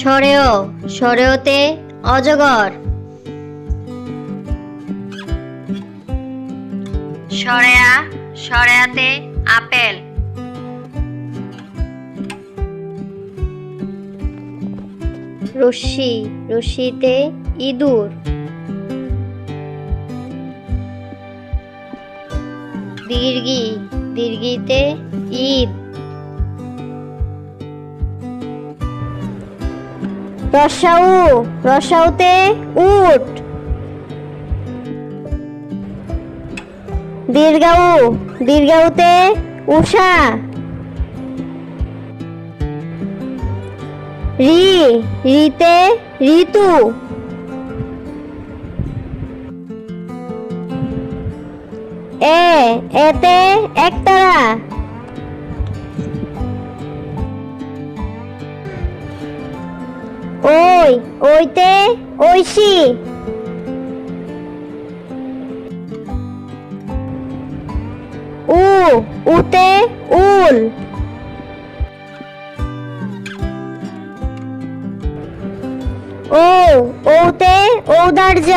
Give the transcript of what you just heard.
সরেও সরেওতে অজগর। সরেয়া সরেয়াতে আপেল। রশ্মি রশ্মিতে ইঁদুর। দীর্ঘি দীর্ঘিতে ঈদ রসাউ রসাউতে উট। দীর্ঘাউ দীর্ঘাউতে উষা। রি রিতে ঋতু। এ এতে একতারা। ওই ওইতে ঐশি উ উতে উল। ও ওতে ঔদার্য।